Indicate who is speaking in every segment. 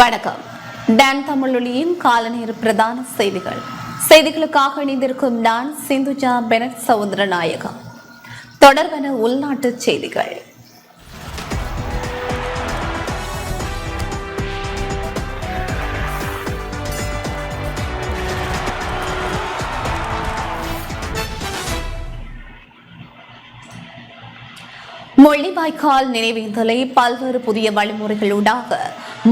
Speaker 1: வணக்கம். டான் தமிழொலியின் காலநேர பிரதான செய்திகள். செய்திகளுக்காக இணைந்திருக்கும் நான் சிந்துஜா பெனட் சவுந்தரநாயகம். தொடர்பான உள்நாட்டு செய்திகள். மொழிவாய்க்கால் நினைவேந்தலை பல்வேறு புதிய வழிமுறைகளுடாக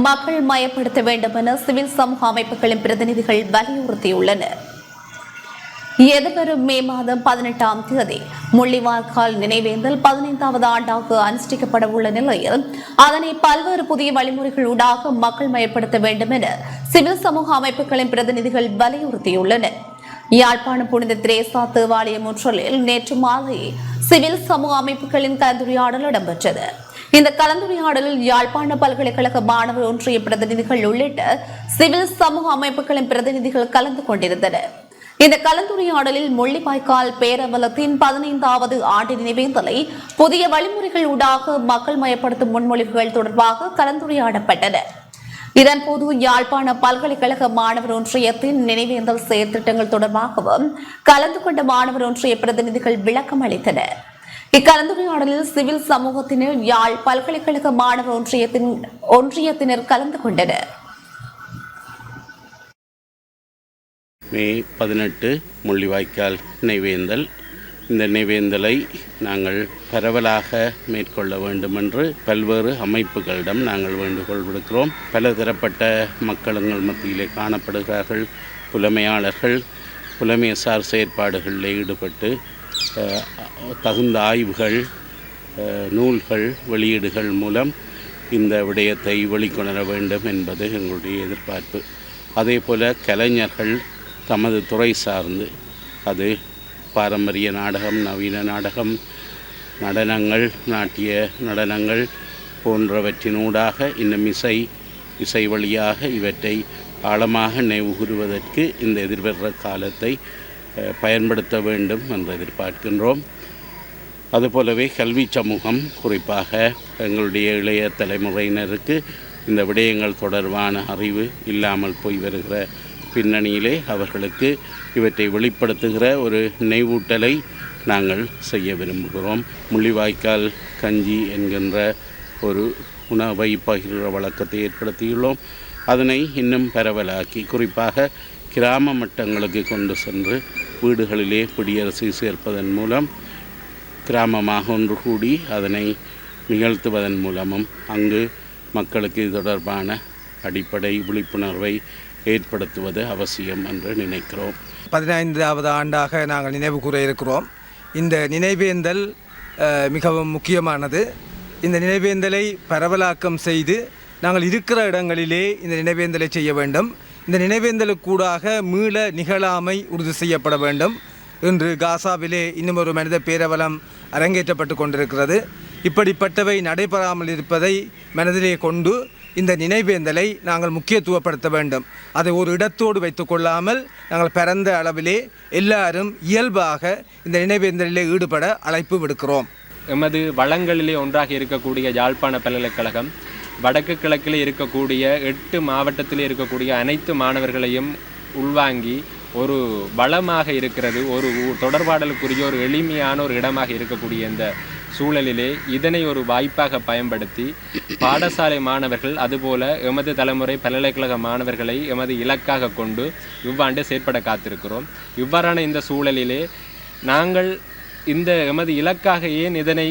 Speaker 1: மக்கள் மயப்படுத்த வேண்டும் என சிவில் சமூக அமைப்புகளின் பிரதிநிதிகள் வலியுறுத்தியுள்ளனர். எதிர்வரும் மே மாதம் பதினெட்டாம் தேதி முள்ளிவாய்க்கால் நினைவேந்தல் பதினைந்தாவது ஆண்டாக அனுஷ்டிக்கப்பட உள்ள நிலையில் அதனை பல்வேறு புதிய வழிமுறைகள் ஊடாக மக்கள் மயப்படுத்த வேண்டும் என சிவில் சமூக அமைப்புகளின் பிரதிநிதிகள் வலியுறுத்தியுள்ளனர். யாழ்ப்பாணம் புனித திரேசா தேவாலயம் முற்றலில் நேற்று மாலை சிவில் சமூக அமைப்புகளின் கலந்துரையாடல் இடம்பெற்றது. இந்த கலந்துரையாடலில் யாழ்ப்பாண பல்கலைக்கழக மாணவர் ஒன்றிய பிரதிநிதிகள் உள்ளிட்ட சிவில் சமூக அமைப்புகளின் பிரதிநிதிகள் கலந்து கொண்டிருந்தனர். இந்த கலந்துரையாடலில் முள்ளிவாய்க்கால் பேரவலத்தின் பதினைந்தாவது ஆண்டு நினைவேந்தலை புதிய வழிமுறைகள் ஊடாக மக்கள் மயப்படுத்தும் முன்மொழிவுகள் தொடர்பாக கலந்துரையாடப்பட்டன. இதன்போது யாழ்ப்பாண பல்கலைக்கழக மாணவர் ஒன்றியத்தின் நினைவேந்தல் செயற்திட்டங்கள் தொடர்பாகவும் கலந்து கொண்ட மாணவர் ஒன்றிய பிரதிநிதிகள் விளக்கம் அளித்தனர் இக்கலந்துரையாடலில் சிவில் சமூகத்தினர் யாழ் பல்கலைக்கழக மாணவர் ஒன்றியத்தின் ஒன்றியத்தினர் கலந்து கொண்டனர்.
Speaker 2: மே பதினெட்டு முள்ளிவாய்க்கால் நினைவேந்தல். இந்த நினைவேந்தலை நாங்கள் பரவலாக மேற்கொள்ள வேண்டும் என்று பல்வேறு அமைப்புகளிடம் நாங்கள் வேண்டுகோள் விடுக்கிறோம். பல தரப்பட்ட மக்களுங்கள் மத்தியிலே காணப்படுகிறார்கள். புலமையாளர்கள் புலமையசார் செயற்பாடுகளில் ஈடுபட்டு தகுந்த ஆய்வுகள் நூல்கள் வெளியீடுகள் மூலம் இந்த விடயத்தை வெளிக்கொணர வேண்டும் என்பது எங்களுடைய எதிர்பார்ப்பு. அதே போல கலைஞர்கள் தமது துறை சார்ந்து அது பாரம்பரிய நாடகம் நவீன நாடகம் நடனங்கள் நாட்டிய நடனங்கள் போன்றவற்றினூடாக இன்னும் இசை இசை வழியாக இவற்றை ஆழமாக நினைவு கூறுவதற்கு இந்த எதிர்வர்ற காலத்தை பயன்படுத்த வேண்டும் என்று எதிர்பார்க்கின்றோம். அதுபோலவே கல்வி சமூகம் குறிப்பாக எங்களுடைய இளைய தலைமுறையினருக்கு இந்த விடயங்கள் தொடர்பான அறிவு இல்லாமல் போய் வருகிற பின்னணியிலே அவர்களுக்கு இவற்றை வெளிப்படுத்துகிற ஒரு நினைவூட்டலை நாங்கள் செய்ய விரும்புகிறோம். முள்ளிவாய்க்கால் கஞ்சி என்கின்ற ஒரு உணவை பகிர்கிற வழக்கத்தை ஏற்படுத்தியுள்ளோம். அதனை இன்னும் பரவலாக்கி குறிப்பாக கிராம மட்டங்களுக்கு கொண்டு சென்று வீடுகளிலே குடியரசை சேர்ப்பதன் மூலம் கிராமமாக ஒன்று கூடி அதனை நிகழ்த்துவதன் மூலமும் அங்கு மக்களுக்கு இது தொடர்பான அடிப்படை விழிப்புணர்வை ஏற்படுத்துவது அவசியம் என்று நினைக்கிறோம்.
Speaker 3: பதினைந்தாவது ஆண்டாக நாங்கள் நினைவு கூற இருக்கிறோம். இந்த நினைவேந்தல் மிகவும் முக்கியமானது. இந்த நினைவேந்தலை பரவலாக்கம் செய்து நாங்கள் இருக்கிற இடங்களிலே இந்த நினைவேந்தலை செய்ய வேண்டும். இந்த நினைவேந்தலுக்கூடாக மீள நிகழாமை உறுதி செய்யப்பட வேண்டும். இன்று காசாவிலே இன்னும் ஒரு மனித பேரவலம் அரங்கேற்றப்பட்டு கொண்டிருக்கிறது. இப்படிப்பட்டவை நடைபெறாமல் இருப்பதை மனதிலே கொண்டு இந்த நினைவேந்தலை நாங்கள் முக்கியத்துவப்படுத்த வேண்டும். அதை ஒரு இடத்தோடு வைத்துக்கொள்ளாமல் நாங்கள் பிறந்த அளவிலே எல்லாரும் இயல்பாக இந்த நினைவேந்தலிலே ஈடுபட அழைப்பு விடுக்கிறோம்.
Speaker 4: எமது வளங்களிலே ஒன்றாக இருக்கக்கூடிய யாழ்ப்பாண பல்கலைக்கழகம் வடக்கு கிழக்கில் இருக்கக்கூடிய எட்டு மாவட்டத்தில் இருக்கக்கூடிய அனைத்து மாணவர்களையும் உள்வாங்கி ஒரு வளமாக இருக்கிறது ஒரு தொடர்பாடலுக்குரிய ஒரு எளிமையான ஒரு இடமாக இருக்கக்கூடிய இந்த சூழலிலே இதனை ஒரு வாய்ப்பாக பயன்படுத்தி பாடசாலை மாணவர்கள் அதுபோல எமது தலைமுறை பல்கலைக்கழக மாணவர்களை எமது இலக்காக கொண்டு இவ்வாண்டு செயற்பட காத்திருக்கிறோம். இவ்வாறான இந்த சூழலிலே நாங்கள் இந்த எமது இலக்காக ஏன் இதனை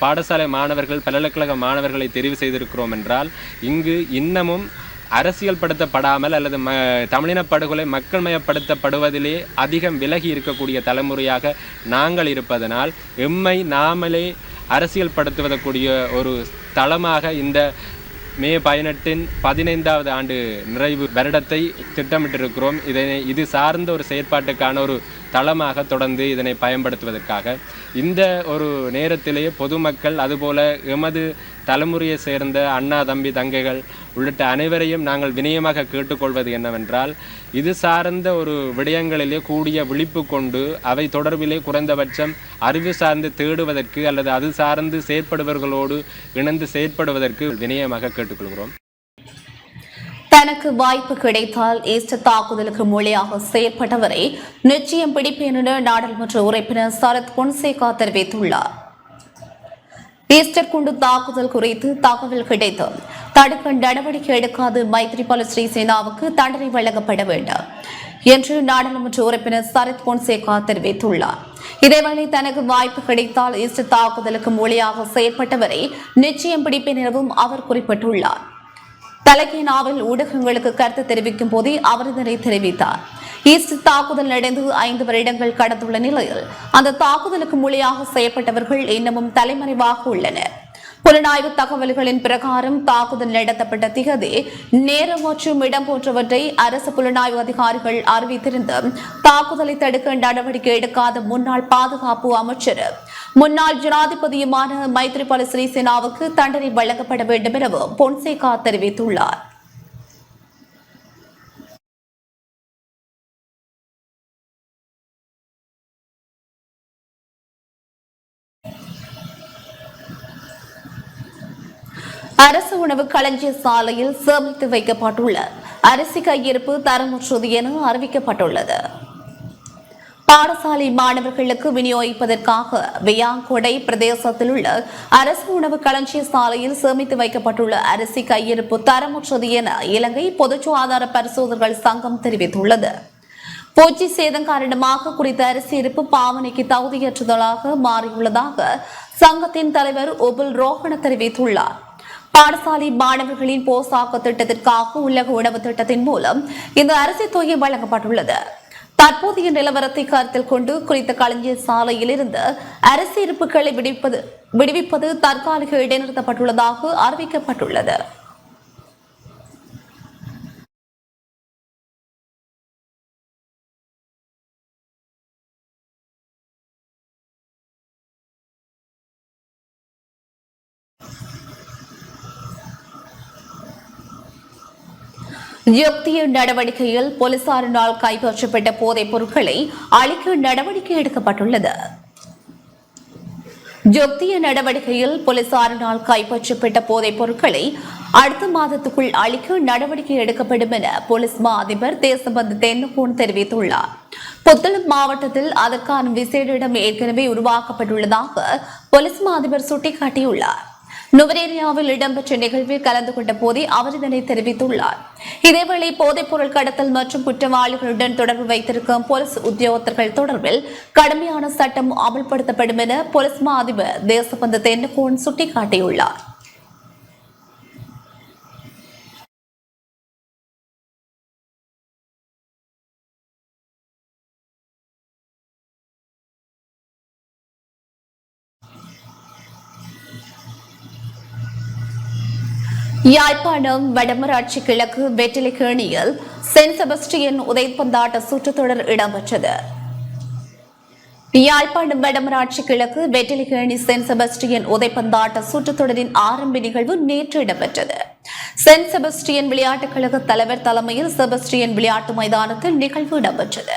Speaker 4: பாடசாலை மாணவர்கள் பல்கலைக்கழக மாணவர்களை தெரிவு செய்திருக்கிறோம் என்றால் இங்கு இன்னமும் அரசியல் படுத்தப்படாமல் அல்லது ம தமிழின படுகொலை மக்கள் மயப்படுத்தப்படுவதிலே அதிகம் விலகி இருக்கக்கூடிய தலைமுறையாக நாங்கள் இருப்பதனால் எம்மை நாமளே அரசியல் படுத்துவதற்குரிய ஒரு தளமாக இந்த மே பதினெட்டின் பதினைந்தாவது ஆண்டு நிறைவு வருடத்தை திட்டமிட்டிருக்கிறோம். இதனை இது சார்ந்த ஒரு செயற்பாட்டுக்கான ஒரு தளமாக தொடர்ந்து இதனை பயன்படுத்துவதற்காக. இந்த ஒரு நேரத்திலேயே பொதுமக்கள் அதுபோல எமது தலைமுறையை சேர்ந்த அண்ணா தம்பி தங்கைகள் உள்ளிட்ட அனைவரையும் நாங்கள் வினயமாக கேட்டுக்கொள்வது என்னவென்றால் இது சார்ந்த ஒரு விடயங்களிலே கூடிய விழிப்பு கொண்டு அவை தொடர்பிலே குறைந்தபட்சம் அறிவு சார்ந்து தேடுவதற்கு அல்லது அது சார்ந்து செயற்படுபவர்களோடு இணைந்து செயற்படுவதற்கு வினயமாக கேட்டுக்கொள்கிறோம்.
Speaker 1: தனக்கு வாய்ப்பு கிடைத்தால் ஈஸ்டர் தாக்குதலுக்கு மொழியாக செயற்பட்டவரை நிச்சயம் பிடிப்பேன் என நாடாளுமன்ற உறுப்பினர் சரத் பொன்சேகா தெரிவித்துள்ளார். ஈஸ்டர் குண்டு தாக்குதல் குறித்து தகவல் கிடைத்து தடுக்க நடவடிக்கை எடுக்காது மைத்ரிபால ஸ்ரீசேனாவுக்கு தண்டனை வழங்கப்பட வேண்டும் என்று நாடாளுமன்ற உறுப்பினர் சரத் பொன்சேகா தெரிவித்துள்ளார். இதேவேளை தனக்கு வாய்ப்பு கிடைத்தால் ஈஸ்டர் தாக்குதலுக்கு மொழியாக செயற்பட்டவரை நிச்சயம் பிடிப்பேன் எனவும் அவர் குறிப்பிட்டுள்ளார். தலகீனாவில் ஊடகங்களுக்கு கருத்து தெரிவிக்கும் போதே அவர் இதனை தெரிவித்தார். ஈஸ்ட் தாக்குதல் நடந்து ஐந்து வருடங்கள் கடந்துள்ள நிலையில் அந்த தாக்குதலுக்கு மொழியாக செய்யப்பட்டவர்கள் இன்னமும் தலைமறைவாக உள்ளனர். புலனாய்வு தகவல்களின் பிரகாரம் தாக்குதல் நடத்தப்பட்ட திகதி நேரம் மற்றும் இடம் போன்றவற்றை அரசு புலனாய்வு அதிகாரிகள் அறிவித்திருந்தும் தாக்குதலை தடுக்க நடவடிக்கை எடுக்காத முன்னாள் பாதுகாப்பு அமைச்சர் முன்னாள் ஜனாதிபதியுமான மைத்ரிபால சிறிசேனாவுக்கு தண்டனை வழங்கப்பட வேண்டும் எனவும் பொன்சேகா தெரிவித்துள்ளார். அரசு உணவு களஞ்சிய சாலையில் சேமித்து வைக்கப்பட்டுள்ள அரிசி கையிருப்பு தரமுற்றது என அறிவிக்கப்பட்டுள்ளது. பாடசாலை மாணவர்களுக்கு விநியோகிப்பதற்காக வியாங்கொடை பிரதேசத்தில் உள்ள அரசு உணவு களஞ்சிய சாலையில் சேமித்து வைக்கப்பட்டுள்ள அரிசி கையிருப்பு தரமுற்றது என இலங்கை பொது சுகாதார பரிசோதகர்கள் சங்கம் தெரிவித்துள்ளது. பூச்சி சேதம் காரணமாக குறித்த அரிசி இருப்பு பாவனைக்கு தகுதியற்றதாக மாறியுள்ளதாக சங்கத்தின் தலைவர் ஒபுல் ரோஹன தெரிவித்துள்ளார். பாடசாலை மாணவர்களின் போசாக்கு திட்டத்திற்காக உலக உணவு திட்டத்தின் மூலம் இந்த அரிசி தொகை வழங்கப்பட்டுள்ளது. தற்போதைய நிலவரத்தை கருத்தில் கொண்டு குறித்த கலைஞர் சாலையில் இருந்து அரிசி இருப்புகளை விடுவிப்பது விடுவிப்பது தற்காலிக இடைநிறுத்தப்பட்டுள்ளதாக அறிவிக்கப்பட்டுள்ளது. யுக்திய நடவடிக்கையில் போலீசாரினால் கைப்பற்றப்பட்ட போதைப் பொருட்களை அழிக்க நடவடிக்கை எடுக்கப்பட்டுள்ளது. யுக்திய நடவடிக்கையில் போலீசாரினால் கைப்பற்றப்பட்ட போதைப் பொருட்களை அடுத்த மாதத்துக்குள் அழிக்க நடவடிக்கை எடுக்கப்படும் என போலீஸ் மா அதிபர் தேசபந்து தென்னகோன் தெரிவித்துள்ளார். புத்தளம் மாவட்டத்தில் அதற்கான விசேட இடம் ஏற்கனவே உருவாக்கப்பட்டுள்ளதாக போலீஸ் மா அதிபர் சுட்டிக்காட்டியுள்ளார். நுவரேரியாவில் இடம்பெற்ற நிகழ்வில் கலந்து கொண்ட போதே அவர் இதனை தெரிவித்துள்ளார். இதேவேளை போதைப் பொருள் கடத்தல் மற்றும் குற்றவாளிகளுடன் தொடர்பு வைத்திருக்கும் போலீஸ் உத்தியோகத்தர்கள் தொடர்பில் கடுமையான சட்டம் அமல்படுத்தப்படும் என போலீஸ் மா அதிபர் தேசபந்து தென்னகோன் சுட்டிக்காட்டியுள்ளார். யாழ்ப்பாணம் வடமராட்சி கிழக்கு வெற்றிலைக்கேணியில் சென்ட் செபஸ்டியன் உதைப்பந்தாட்ட சுற்றுத்தொடர் இடம்பெற்றது. யாழ்ப்பாணம் வடமராட்சி கிழக்கு வெற்றிலைக்கேணி சென்ட் செபஸ்டியன் உதைப்பந்தாட்ட சுற்றுத்தொடரின் ஆரம்ப நிகழ்வு நேற்று இடம்பெற்றது. சென்ட் செபஸ்டியன் விளையாட்டுக் கழக தலைவர் தலைமையில் செபஸ்டியன் விளையாட்டு மைதானத்தில் நிகழ்வு இடம்பெற்றது.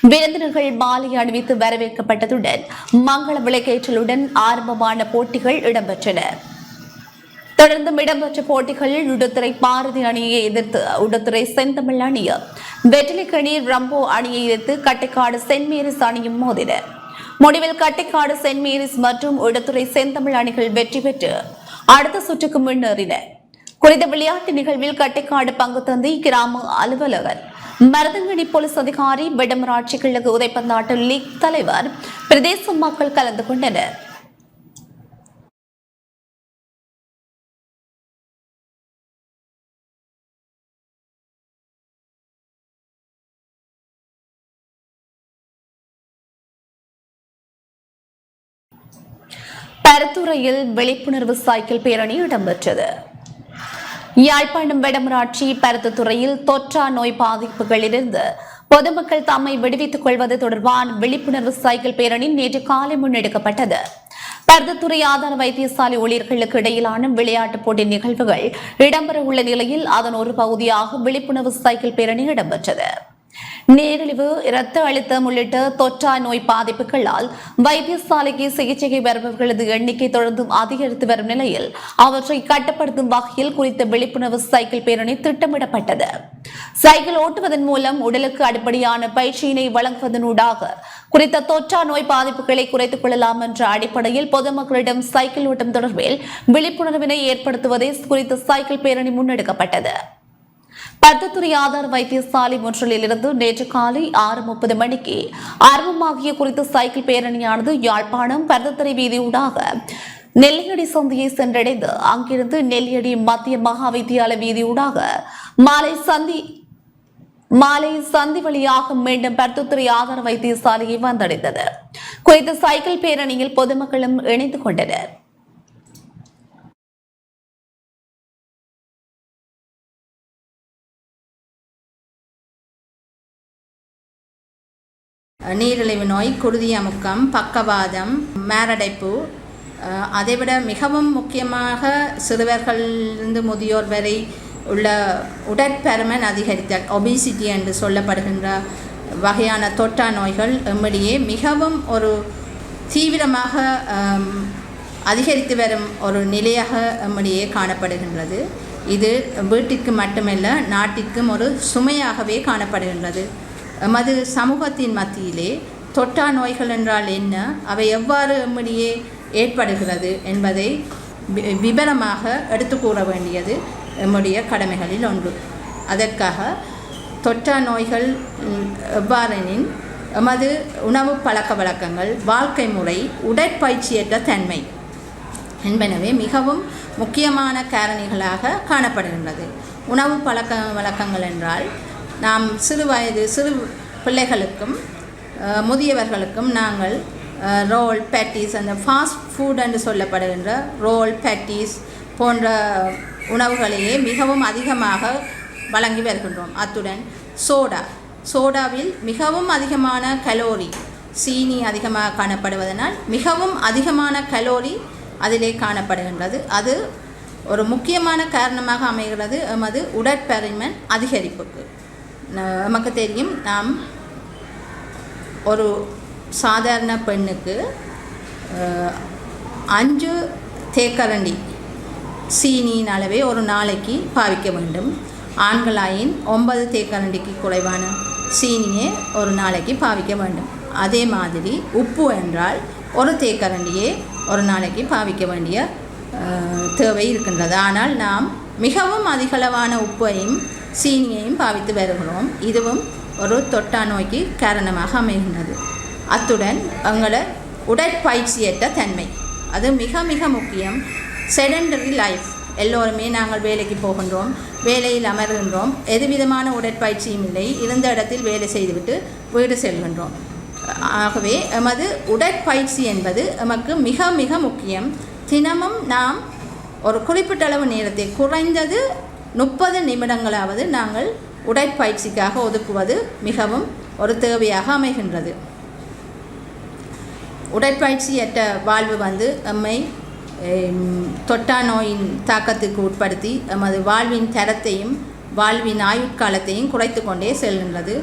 Speaker 1: விருந்தினர்கள் மாலை அணிவித்து வரவேற்கப்பட்டதுடன் மங்கள விளக்கேற்றலுடன் ஆரம்பமான போட்டிகள் இடம்பெற்றன. தொடர்ந்து இடம்பெற்ற போட்டிகளில் உடுத்துறை பாரதி அணியை எதிர்த்து உடுத்துறை செந்தமிழ் அணியும் வெற்றிலிக்கணி ரம்போ அணியை எதிர்த்து கட்டைக்காடு சென்ட் மேரிஸ் அணியும் மோதின. முடிவில் கட்டைக்காடு சென்ட் மேரிஸ் மற்றும் உடுத்துறை செந்தமிழ் அணிகள் வெற்றி பெற்று அடுத்த சுற்றுக்கு முன்னேறின. குறித்த விளையாட்டு நிகழ்வில் கட்டைக்காடு பங்கு தந்தி கிராம அலுவலகர் மருதங்கனி போலீஸ் அதிகாரி விடமராட்சி கிழக்கு உதைப்பந்தாட்ட லீக் தலைவர் பிரதேச மக்கள் கலந்து கொண்டனர். பரத்துறையில் விழிப்புணர்வு சைக்கிள் பேரணி இடம்பெற்றது. யாழ்ப்பாணம் வடமராட்சி பருத்தத்துறையில் தொற்றா நோய் பாதிப்புகளிலிருந்து பொதுமக்கள் தம்மை விடுவித்துக் கொள்வது தொடர்பான விழிப்புணர்வு சைக்கிள் பேரணி நேற்று காலை முன்னெடுக்கப்பட்டது. பருத்தத்துறை ஆதார வைத்தியசாலை ஊழியர்களுக்கு இடையிலான விளையாட்டுப் போட்டி நிகழ்வுகள் இடம்பெற உள்ள நிலையில் அதன் ஒரு பகுதியாக விழிப்புணர்வு சைக்கிள் பேரணி இடம்பெற்றது. நீரிழிவு இரத்த அழுத்தம் உள்ளிட்ட தொற்றா நோய் பாதிப்புகளால் வைத்தியசாலைக்கு சிகிச்சைக்கு வருபவர்களது எண்ணிக்கை தொடர்ந்தும் அதிகரித்து வரும் நிலையில் அவற்றை கட்டுப்படுத்தும் வகையில் குறித்த விழிப்புணர்வு சைக்கிள் பேரணி திட்டமிடப்பட்டது. சைக்கிள் ஓட்டுவதன் மூலம் உடலுக்கு அடிப்படையான பயிற்சியினை வழங்குவதனூடாக குறித்த தொற்றா நோய் பாதிப்புகளை குறைத்துக் கொள்ளலாம் என்ற அடிப்படையில் பொதுமக்களிடம் சைக்கிள் ஓட்டம் தொடர்பில் விழிப்புணர்வினை ஏற்படுத்துவதே குறித்த சைக்கிள் பேரணி முன்னெடுக்கப்பட்டது. பருத்தித்துறை ஆதார் வைத்தியசாலை ஒன்றில் இருந்து நேற்று காலை ஆறு முப்பது மணிக்கு ஆர்வமாகிய குறித்த சைக்கிள் பேரணியானது யாழ்ப்பாணம் பருத்தித்துறை வீதியூடாக நெல்லியடி சந்தியை சென்றடைந்து அங்கிருந்து நெல்லியடி மத்திய மகா வித்தியாலய வீதியூடாக மாலை சந்தி மாலை சந்தி வழியாக மீண்டும் பருத்தத்துறை ஆதார வைத்தியசாலையை வந்தடைந்தது. குறித்த சைக்கிள் பேரணியில் பொதுமக்களும் இணைந்து கொண்டனர்.
Speaker 5: நீரிழிவு நோய் குருதி அமுக்கம் பக்கவாதம் மேரடைப்பு அதைவிட மிகவும் முக்கியமாக சிறுவர்களிலிருந்து முதியோர் வரை உள்ள உடற்பருமன் அதிகரித்த ஒபிசிட்டி என்று சொல்லப்படுகின்ற வகையான தொற்றா நோய்கள் எம்மிடையே மிகவும் ஒரு தீவிரமாக அதிகரித்து வரும் ஒரு நிலையாக எம்மிடையே காணப்படுகின்றது. இது வீட்டிற்கு மட்டுமல்ல நாட்டிற்கும் ஒரு சுமையாகவே காணப்படுகின்றது. எமது சமூகத்தின் மத்தியிலே தொற்றா நோய்கள் என்றால் என்ன? அவை எவ்வாறு எம்மிடையே ஏற்படுகிறது என்பதை வி- எடுத்து கூற வேண்டியது எம்முடைய கடமைகளில் ஒன்று. அதற்காக தொற்றா நோய்கள் எவ்வாறெனின் எமது உணவு பழக்க வழக்கங்கள் வாழ்க்கை முறை உடற்பயிற்சியற்ற தன்மை என்பனவே மிகவும் முக்கியமான காரணிகளாக காணப்படுகின்றது. உணவு பழக்க வழக்கங்கள் என்றால் நாம் சிறு வயது சிறு பிள்ளைகளுக்கும் முதியவர்களுக்கும் நாங்கள் ரோல் பேட்டிஸ் அந்த ஃபாஸ்ட் ஃபுட் என்று சொல்லப்படுகின்ற ரோல் பேட்டிஸ் போன்ற உணவுகளையே மிகவும் அதிகமாக வழங்கி வருகின்றோம். அத்துடன் சோடா. சோடாவில் மிகவும் அதிகமான கலோரி சீனி அதிகமாக காணப்படுவதனால் மிகவும் அதிகமான கலோரி அதிலே காணப்படுகின்றது. அது ஒரு முக்கியமான காரணமாக அமைகிறது. எமது உடற்பருமன் அதிகரிப்புக்கு. நமக்கு தெரியும் நாம் ஒரு சாதாரண பெண்ணுக்கு அஞ்சு தேக்கரண்டி சீனியின் அளவை ஒரு நாளைக்கு பாவிக்க வேண்டும். ஆண்களாயின் ஒன்பது தேக்கரண்டிக்கு குறைவான சீனியை ஒரு நாளைக்கு பாவிக்க வேண்டும். அதே மாதிரி உப்பு என்றால் ஒரு தேக்கரண்டியே ஒரு நாளைக்கு பாவிக்க வேண்டிய தேவை இருக்கின்றது. ஆனால் நாம் மிகவும் அதிகளவான உப்பையும் சீனியையும் பாவித்து வருகிறோம். இதுவும் ஒரு தொட்டா நோய்க்கு காரணமாக அமைகின்றது. அத்துடன் எங்களை உடற்பயிற்சியற்ற தன்மை. அது மிக மிக முக்கியம். செடண்டரி லைஃப் எல்லோருமே நாங்கள் வேலைக்கு போகின்றோம். வேலையில் அமர்கின்றோம். எதுவிதமான உடற்பயிற்சியும் இல்லை. இருந்த இடத்தில் வேலை செய்துவிட்டு வீடு செல்கின்றோம். ஆகவே எமது உடற்பயிற்சி என்பது எமக்கு மிக மிக முக்கியம். தினமும் நாம் ஒரு குறிப்பிட்ட அளவு நேரத்தை குறைந்தது முப்பது நிமிடங்களாவது நாங்கள் உடற்பயிற்சிக்காக ஒதுக்குவது மிகவும் ஒரு தேவையாக அமைகின்றது. உடற்பயிற்சியற்ற வாழ்வு வந்து எம்மை தொட்டா நோயின் தாக்கத்துக்கு உட்படுத்தி எமது வாழ்வின் தரத்தையும் வாழ்வின் ஆயுட்காலத்தையும் குறைத்து கொண்டே செல்கின்றது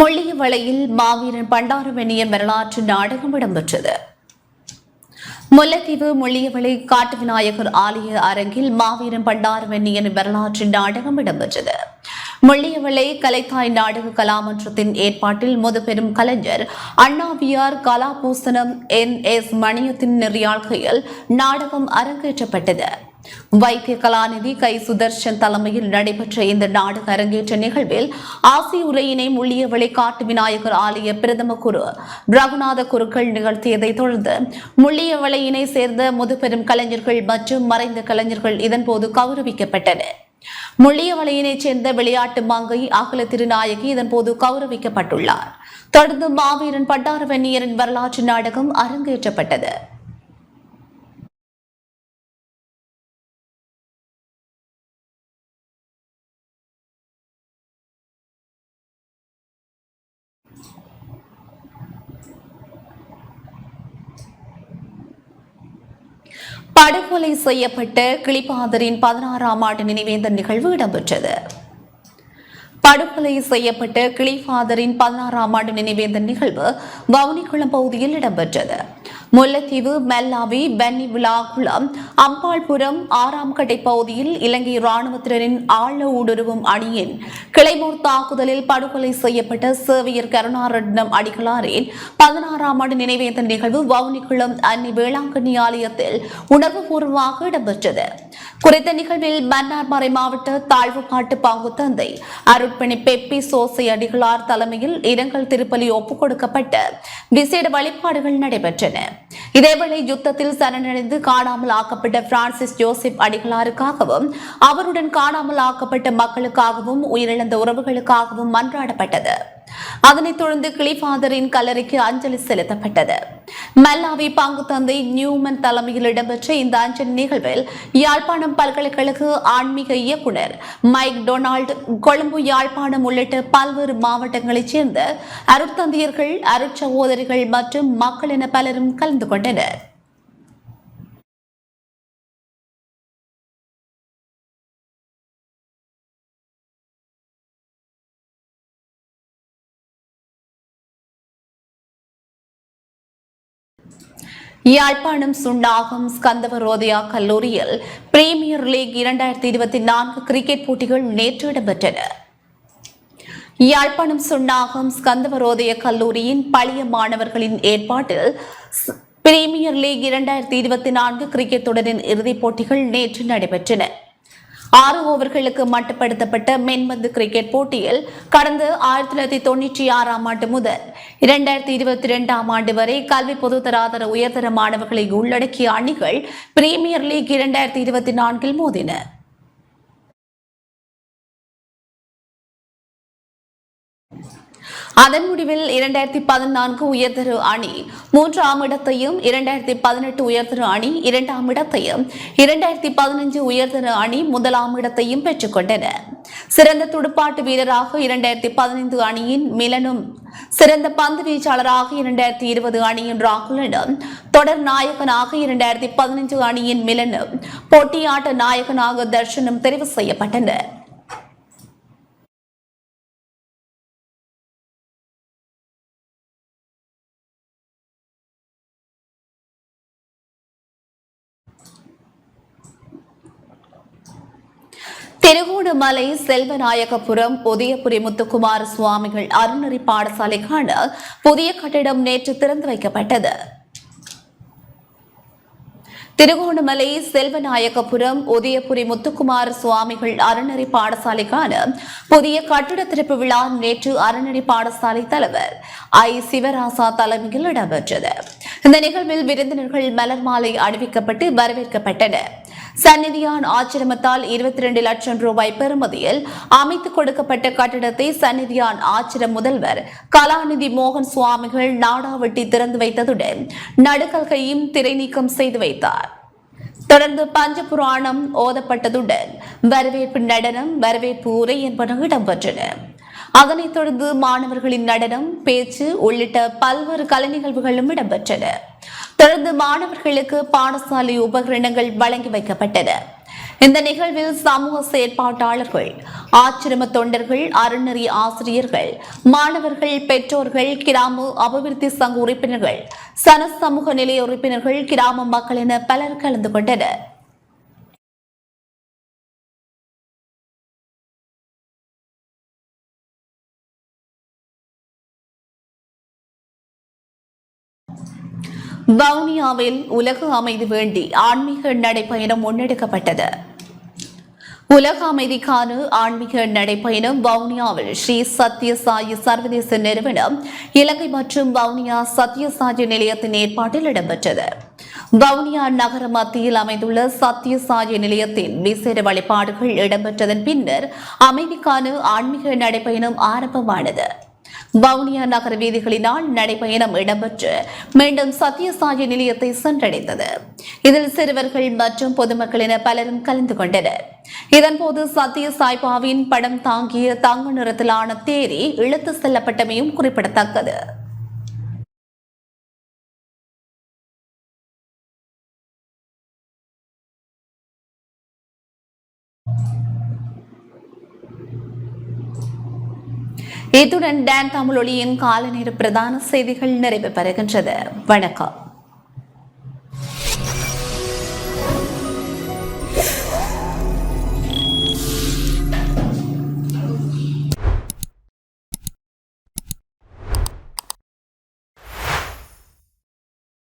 Speaker 1: முள்ளியவளையில் மாவீரன் பண்டாரவெண்ணிய வரலாற்று நாடகம் இடம்பெற்றது. முல்லைத்தீவு முள்ளியவளை காட்டு விநாயகர் ஆலய அரங்கில் மாவீரன் பண்டாரவெண்ணியன் வரலாற்று நாடகம் இடம்பெற்றது. முள்ளியவளை கலைத்தாய் நாடக கலாமன்றத்தின் ஏற்பாட்டில் முதுபெரும் கலைஞர் அண்ணாவியார் கலாபூசணம் என் எஸ் மணியத்தின் நெறியாழ்கையில் நாடகம் அரங்கேற்றப்பட்டது. வைத்திய கலாநிதி கை சுதர்ஷன் தலைமையில் நடைபெற்ற இந்த நாடக அரங்கேற்ற நிகழ்வில் ஆசிய உரையினை முள்ளிய காட்டு விநாயகர் ஆலய பிரதம குரு ரகுநாத குருக்கள் நிகழ்த்தியதை தொடர்ந்து முள்ளியவளையினை சேர்ந்த முதுபெரும் கலைஞர்கள் மற்றும் மறைந்த கலைஞர்கள் இதன்போது கௌரவிக்கப்பட்டனர் முள்ளியவளையினைச் சேர்ந்த விளையாட்டு மங்கை அகல திருநாயகி இதன்போது கௌரவிக்கப்பட்டுள்ளார். தொடர்ந்து மாவீரன் பட்டாரவன்னியரின் வரலாற்று நாடகம் அரங்கேற்றப்பட்டது. படுகொலை செய்யப்பட்ட கிளிபாதரின் பதினாறாம் ஆண்டு நினைவேந்தல் நிகழ்வு இடம்பெற்றது. படுகொலை செய்யப்பட்ட கிளிஃபாதரின் பதினாறாம் ஆண்டு நினைவேந்தர் நிகழ்வு வவுனிக்குளம் பகுதியில் இடம்பெற்றது. முல்லைத்தீவு மெல்லாவி பென்னி விழாக்குளம் அம்பாள்புரம் ஆறாம் கடை பகுதியில் இலங்கை ராணுவத்தினரின் ஆழ ஊடுருவும் அணியின் கிளைமூர் தாக்குதலில் படுகொலை செய்யப்பட்ட சேவியர் கருணாரட்னம் அடிகளாரின் பதினாறாம் ஆண்டு நினைவேந்த நிகழ்வு வவுனிக்குளம் அன்னி வேளாங்கண்ணி ஆலயத்தில் உணர்வுபூர்வமாக இடம்பெற்றது. குறித்த நிகழ்வில் மன்னார்மறை மாவட்ட தாழ்வுகாட்டு பாங்கு தந்தை அருட்பணி பெப்பி சோசை அடிகளார் தலைமையில் இரங்கல் திருப்பலி ஒப்புக் கொடுக்கப்பட்ட விசேட வழிபாடுகள் நடைபெற்றன. இதேவேளை யுத்தத்தில் சரணடைந்து காணாமல் ஆக்கப்பட்ட பிரான்சிஸ் ஜோசப் அடிகளாருக்காகவும் அவருடன் காணாமல் ஆக்கப்பட்ட மக்களுக்காகவும் உயிரிழந்த உறவுகளுக்காகவும் மன்றாடப்பட்டது. அதனைத் தொடர்ந்து கிளிஃபாதரின் கல்லறைக்கு அஞ்சலி செலுத்தப்பட்டது. மல்லாவி பங்கு தந்தை நியூமன் தலைமையில் இடம்பெற்ற இந்த அஞ்சலி நிகழ்வில் யாழ்ப்பாணம் பல்கலைக்கழக ஆன்மீக இயக்குனர் மைக் டொனால்டு கொழும்பு யாழ்ப்பாணம் உள்ளிட்ட பல்வேறு மாவட்டங்களைச் சேர்ந்த அருட்தந்தையர்கள் அருட்சகோதரிகள் மற்றும் மக்கள் என பலரும் கலந்து கொண்டனர். யாழ்ப்பாணம் சுண்ணாகம் ஸ்கந்தவரோதயா கல்லூரியில் பிரீமியர் லீக் இரண்டாயிரத்தி இருபத்தி நான்கு கிரிக்கெட் போட்டிகள் நேற்று இடம்பெற்றன யாழ்ப்பாணம் சுண்ணாகம் ஸ்கந்தவரோதய கல்லூரியின் பழைய மாணவர்களின் ஏற்பாட்டில் ஸ்- பிரீமியர் லீக் இரண்டாயிரத்தி இருபத்தி நான்கு கிரிக்கெட் தொடரின் இறுதிப் போட்டிகள் நேற்று நடைபெற்றன ஆறு ஓவர்களுக்கு மட்டுப்படுத்தப்பட்ட மென்பந்து கிரிக்கெட் போட்டியில் கடந்த ஆயிரத்தி தொள்ளாயிரத்தி தொண்ணூற்றி ஆறாம் ஆண்டு முதல் இரண்டாயிரத்தி இருபத்தி இரண்டாம் ஆண்டு வரை கல்வி பொதுத்தராதர உயர்தர மாணவர்களை உள்ளடக்கிய அணிகள் பிரீமியர் லீக் இரண்டாயிரத்தி இருபத்தி நான்கில் மோதின. அதன் முடிவில் இரண்டாயிரத்தி பதினான்கு உயர்தர அணி மூன்றாம் இடத்தையும் இரண்டாயிரத்தி பதினெட்டு உயர்தர அணி இரண்டாம் இடத்தையும் இரண்டாயிரத்தி பதினஞ்சு உயர்தர அணி முதலாம் இடத்தையும் பெற்றுக்கொண்டன. சிறந்த துடுப்பாட்டு வீரராக இரண்டாயிரத்தி பதினைந்து அணியின் மிலனும் சிறந்த பந்து வீச்சாளராக இரண்டாயிரத்தி இருபது அணியின் ராகுலனும் தொடர் நாயகனாக இரண்டாயிரத்தி பதினைந்து அணியின் மிலனும் போட்டியாட்ட நாயகனாக தர்ஷனும் தெரிவு செய்யப்பட்டனர். திருகோணமலை செல்வநாயகபுரம் புதிய முத்துக்குமார சுவாமிகள் அருணறி பாடசாலைக்கான புதிய கட்டிடம் நேற்று திறந்து வைக்கப்பட்டது. திருகோணமலை செல்வநாயகபுரம் உதயபுரி முத்துக்குமார சுவாமிகள் அறநெறி பாடசாலைக்கான புதிய கட்டிட திறப்பு விழா நேற்று அறநெறி பாடசாலை தலைவர் ஐ. சிவராசா தலைமையில் இடம்பெற்றது. இந்த நிகழ்வில் விருந்தினர்கள் மலர் மாலை அணிவிக்கப்பட்டு வரவேற்கப்பட்டனர். சந்நிதியான் ஆச்சிரமத்தால் இருபத்தி ரெண்டு லட்சம் ரூபாய் பெறுமதியில் அமைத்துக் கொடுக்கப்பட்ட கட்டிடத்தை சந்நிதியான் ஆச்சிரம் முதல்வர் கலாநிதி மோகன் சுவாமிகள் நாடாவட்டி திறந்து வைத்ததுடன் நடுக்கல்கையும் திரை நீக்கம் செய்து வைத்தார். தொடர்ந்து பஞ்சபுராணம் ஓதப்பட்டதுடன் வரவேற்பு நடனம் வரவேற்பு உரை என்பன இடம்பெற்றன. அதனைத் தொடர்ந்து மாணவர்களின் நடனம் பேச்சு உள்ளிட்ட பல்வேறு கலை நிகழ்வுகளும் இடம்பெற்றன. தொடர்ந்து மாணவர்களுக்கு பாடசாலை உபகரணங்கள் வழங்கி வைக்கப்பட்டன இந்த நிகழ்வில் சமூக செயற்பாட்டாளர்கள் ஆச்சிரம தொண்டர்கள் அறநெறி ஆசிரியர்கள் மாணவர்கள் பெற்றோர்கள் கிராம அபிவிருத்தி சங்க உறுப்பினர்கள் சன சமூக நிலைய உறுப்பினர்கள் கிராம மக்கள் என பலர் கலந்து கொண்டனர். வவுனியாவில் உலக அமைதி வேண்டி ஆன்மீக நடைப்பயணம் முன்னெடுக்கப்பட்டது. உலக அமைதிக்கான ஆன்மீக நடைப்பயணம் வவுனியாவில் ஸ்ரீ சத்யசாயி சர்வதேச நிறுவனம் இலங்கை மற்றும் வவுனியா சத்யசாயி நிலையத்தின் ஏற்பாட்டில் இடம்பெற்றது. வவுனியா நகர மத்தியில் அமைந்துள்ள சத்யசாயி நிலையத்தின் விசேட வழிபாடுகள் இடம்பெற்றதன் பின்னர் அமைதிக்கான ஆன்மீக நடைப்பயணம் ஆரம்பமானது. வவுனியா நகர வீதிகளினால் நடைபயணம் இடம்பெற்று மீண்டும் சத்யசாயி நிலையத்தை சென்றடைந்தது. இதில் சிறுவர்கள் மற்றும் பொதுமக்கள் என பலரும் கலந்து கொண்டனர். இதன்போது சத்ய சாய்பாவின் படம் தாங்கிய தங்க நிறத்திலான தேரி இழுத்து செல்லப்பட்டமையும் குறிப்பிடத்தக்கது. இத்துடன் டேன் தமிழொலியின் காலை பிரதான செய்திகள் நிறைவு பெறுகின்றது. வணக்கம்.